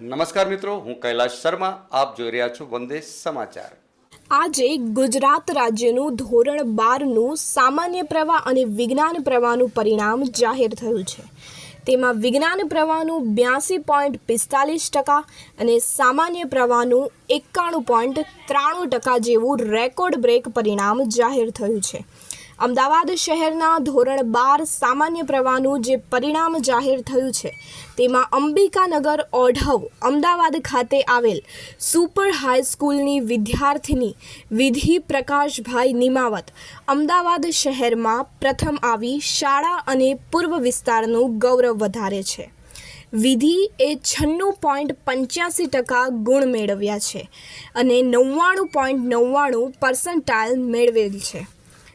નમસ્કાર મિત્રો હું કૈલાશ શર્મા આપ જોઈ રહ્યા છો વંદે સમાચાર. આજે ગુજરાત રાજ્યનું ધોરણ બારનું સામાન્ય પ્રવાહ અને વિજ્ઞાન પ્રવાહનું પરિણામ જાહેર થયું છે. તેમાં વિજ્ઞાન પ્રવાહનું બ્યાસી પોઈન્ટ પિસ્તાલીસ ટકા અને સામાન્ય પ્રવાહનું એકાણું પોઈન્ટ ત્રાણું ટકા જેવું રેકોર્ડ બ્રેક પરિણામ જાહેર થયું છે. અમદાવાદ શહેરના ધોરણ બાર સામાન્ય પ્રવાહનું જે પરિણામ જાહેર થયું છે, તેમાં અંબિકાનગર ઓઢવ અમદાવાદ ખાતે આવેલ સુપર હાઈસ્કૂલની વિદ્યાર્થિની વિધિ પ્રકાશભાઈ નિમાવત અમદાવાદ શહેરમાં પ્રથમ આવી શાળા અને પૂર્વ વિસ્તારનું ગૌરવ વધારે છે. વિધિ એ છન્નું પોઈન્ટ પંચ્યાસી ટકા ગુણ મેળવ્યા છે અને નવ્વાણું પોઈન્ટ નવ્વાણું પર્સન્ટાઇલ મેળવેલ છે.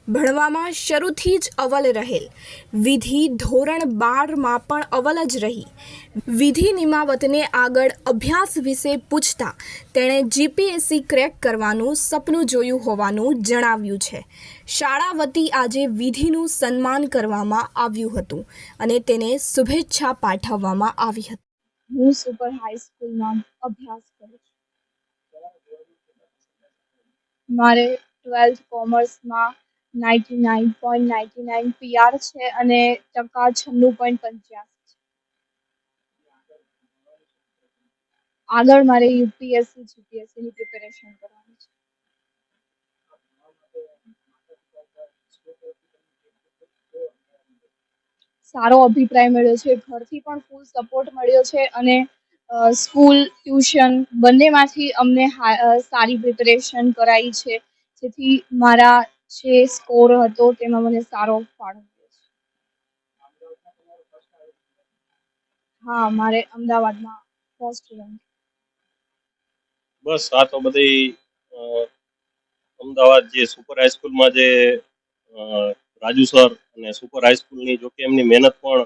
ભણવામાં શરૂથી જ અવલ રહેલ. વિધિ ધોરણ બારમાં પણ અવલ જ રહી. વિધિ નિમાવતને આગળ અભ્યાસ વિશે પૂછતા તેણે જીપીએસસી ક્રેક કરવાનું સપનું જોયું હોવાનું જણાવ્યું છે. શાળા વતી આજે વિધિનું સન્માન કરવામાં આવ્યું હતું અને તેને શુભેચ્છા પાઠવવામાં આવી હતી. હું સુપર હાઈસ્કૂલમાં અભ્યાસ કરું છું. મારે twelfth કોમર્સમાં ninety nine point ninety nine PR છે અને ટકા છન્નું પોઈન્ટ પંચ્યાસી છે. આગળ મારે યુપીએસસી જીપીએસસીની પ્રિપેરેશન કરવાની છે. સારો અભિપ્રાય મળ્યો છે. ઘરથી પણ ફૂલ સપોર્ટ મળ્યો છે અને સ્કૂલ ટ્યુશન બંનેમાંથી અમને સારી પ્રિપેરેશન કરાઈ છે. જેથી મારા જે સ્કોર હતો તેમાં મને સારો ફાળો હા, મારે અમદાવાદમાં ફર્સ્ટ રેન્ક બસ, આ તો બધી અમદાવાદ જે સુપર હાઈસ્કૂલમાં જે રાજુ સર અને સુપર હાઈસ્કૂલની જો કે એમની મહેનત પણ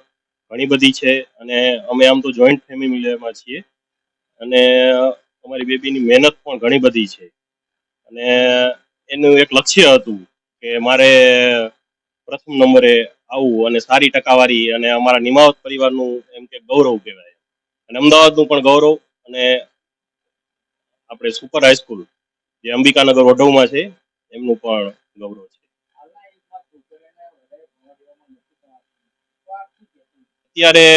ઘણી બધી છે અને અમે આમ તો જોઈન્ટ ફેમિલીમાં છીએ. અને અમારી બેબીની મહેનત પણ ઘણી બધી છે. અને એનું એક લક્ષ્ય હતું કે મારે પ્રથમ નંબરે આવવું અને સારી ટકાવારી અને અમારા નિમાવત પરિવારનું એમ કે ગૌરવ કહેવાય. અને અમદાવાદનું પણ ગૌરવ અને આપણે સુપર હાઈસ્કૂલ જે અંબિકાનગર વઢવમાં છે, એમનું પણ ગૌરવ છે. અત્યારે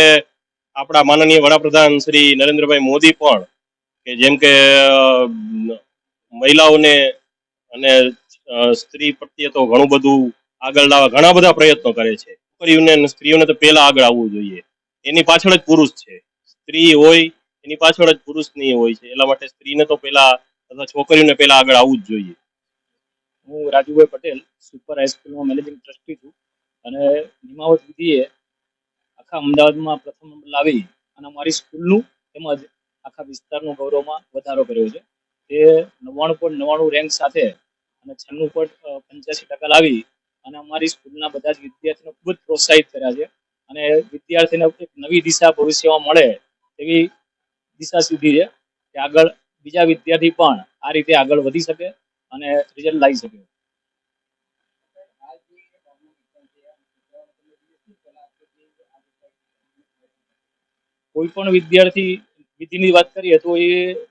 આપણા માનનીય વડાપ્રધાન શ્રી નરેન્દ્રભાઈ મોદી પણ, કે જેમ કે મહિલાઓને અને સ્ત્રી પ્રત્યે તો ઘણું બધું આગળ લાવવા ઘણા બધા પ્રયત્નો કરે છે. છોકરીઓને સ્ત્રીઓને તો પહેલા આગળ આવવું જોઈએ. એની પાછળ જ પુરુષ છે. સ્ત્રી હોય, એની પાછળ જ પુરુષની હોય છે. એટલા માટે સ્ત્રીને તો પહેલા અથવા છોકરીઓને પહેલા આગળ આવવું જ જોઈએ. હું રાજુભાઈ પટેલ, સુપર હાઈસ્કૂલમાં મેનેજિંગ ટ્રસ્ટી છું. અને નિમાવત વિધિએ આખા અમદાવાદમાં પ્રથમ નંબર લાવી અને અમારી સ્કૂલનું તેમજ આખા વિસ્તારનું ગૌરવમાં વધારો કર્યો છે. તે નવ્વાણું પોઈન્ટ નવ્વાણું રેન્ક સાથે અને છન્નું પોઈન્ટ પંચ્યાસી ટકા લાવી અને અમારી સ્કૂલના બધા જ વિદ્યાર્થીઓને ખૂબ જ પ્રોત્સાહિત કર્યા છે. અને વિદ્યાર્થીને એક નવી દિશા ભવિષ્યમાં મળે તેવી દિશા સુધી છે કે આગળ બીજા વિદ્યાર્થી પણ આ રીતે આગળ વધી શકે અને રિઝલ્ટ લાવી શકે. કોઈ પણ વિદ્યાર્થી વિધિની વાત કરીએ તો એ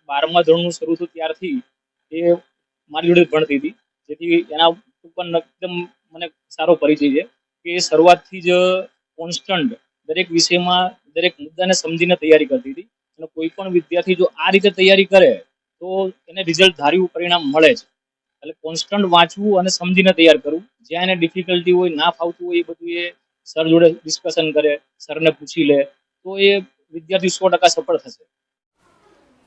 બારમા ધોરણનું શરૂ થયું ત્યારથી એ મારી જોડે ભણતી હતી. જેથી એના ઉપર એકદમ મને સારો પરિચય છે કે શરૂઆતથી જ કોન્સ્ટન્ટ દરેક વિષયમાં દરેક મુદ્દાને સમજીને તૈયારી કરતી હતી. અને કોઈ પણ વિદ્યાર્થી જો આ રીતે તૈયારી કરે, તો એને રિઝલ્ટ ધાર્યું પરિણામ મળે છે. એટલે કોન્સ્ટન્ટ વાંચવું અને સમજીને તૈયાર કરવું, જ્યાં એને ડિફિકલ્ટી હોય, ના ફાવતું હોય એ બધું એ સર જોડે ડિસ્કશન કરે, સરને પૂછી લે, તો એ વિદ્યાર્થી સો ટકા સફળ થશે.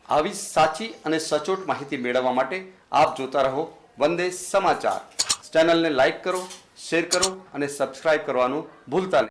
આવી સાચી અને સચોટ માહિતી મેળવવા માટે આપ જોતા રહો વંદે સમાચાર. ચેનલને લાઇક કરો શેર કરો અને સબસ્ક્રાઇબ કરવાનું ભૂલતા નહીં.